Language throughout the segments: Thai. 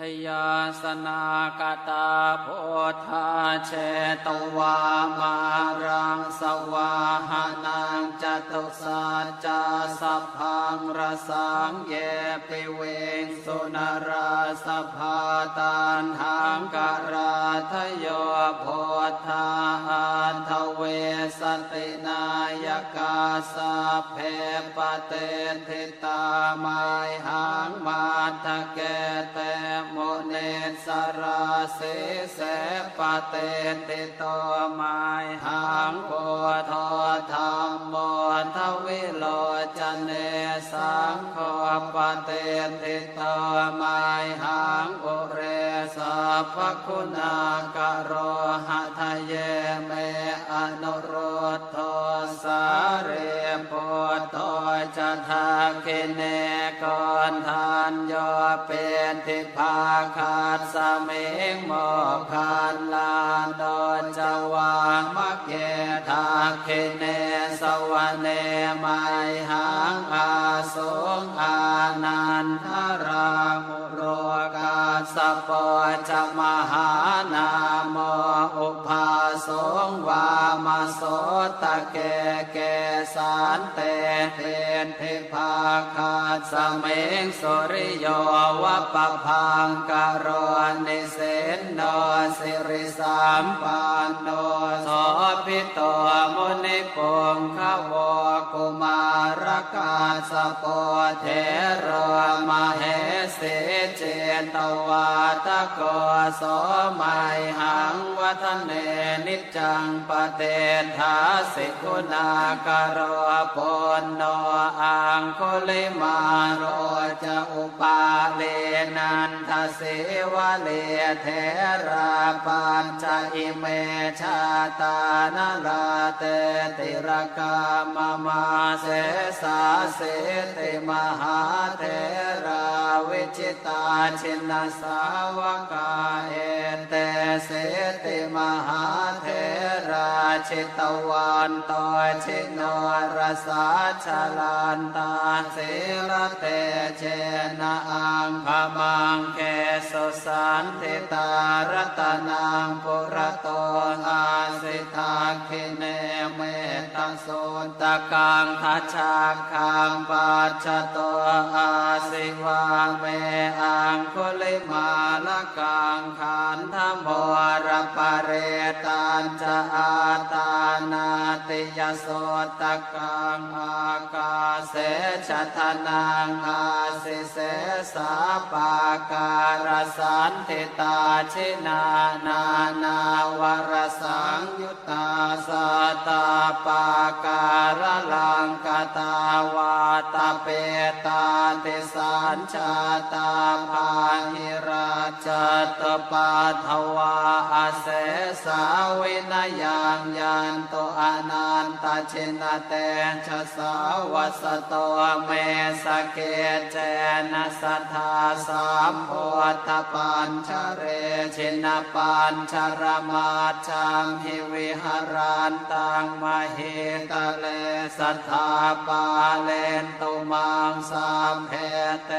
ชยาสนากตาโพธาเชตวามารังสวาหานังจตุสัจจะสัพพังรสังเยปิเวงสุนราสภาตันหังกราทโยโพธาอันทเวสตินายกาสาเพปเตทิตามไมหังมาทะเกเต สราเสเสปเตติโตไมหังโพธธรรมโมทวิโลจเนสังโฆปเตติโตไมหังอุเรสัพคุณากโรหะทะเยเมอนุโรธโทสาเรโพโตจะทาคิเน กอนทานโยเป็นทิพาคาดสมิงโมคันลานโดนจวางมักเกทาคิเนสวเนไมหังอาสงอานันทรามุโรกาสปอจมหานาโมอุภาสงวา มาโสตะเกเกสานเตเทนเทพาคาสเมงสุริโยวะปะพังกโรนิเสนโนสิริสามปันโนสพิโตมุนิปงขวกุมารกาสปอเทโรมาเหสิเจตวาตะโกโสมัยหังวัฒเนนิจจังปเตทาสิกุณากโรปนโนอังคุลิมาโรจะอุปาเลนันทเสวะเลเทราปัญจอิเมชาตานลาเตติรกามมาเสสาเสติมหาเทราวิจิตาชินสาวกาเอเตเสติมหาเทราชิตวันตชิโนรสาชลันตาเสรเตเชนะอังคมังเคสุสันติตารตนังปุระโตอาสิทาคิเนเมตโสตะกังทัชชาคังปัจจโตอาสิวาเมอังคุลิมาลกังขันธโมรปะเรตันจะอาตานาติยโสตกังอากาเสชะทนังอาสิเสสาปาการสันติตาชินานานาวรสังยุตตาสตาปาการลังกตาวาตาเปตาติสัญชาตาภาหิ ราชตปาทวาอาเสสาวินยังยันโตอนันตชินเตชะสาวัสโตเมสเกเจนะสัทธาสามโพธปัญชเรชินปัญชรมาจังหิวิหารันตังมเหตเลสัทธาปาเลนตุมังสามเพเต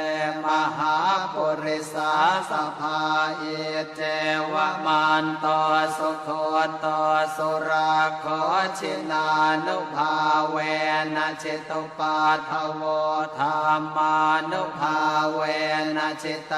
มหาปุริสาสภาอิเจวะมันโตสุโคโตสุราโคชินานุภาเวนะจิตุปาทวธรรมานุภาเวนะจิต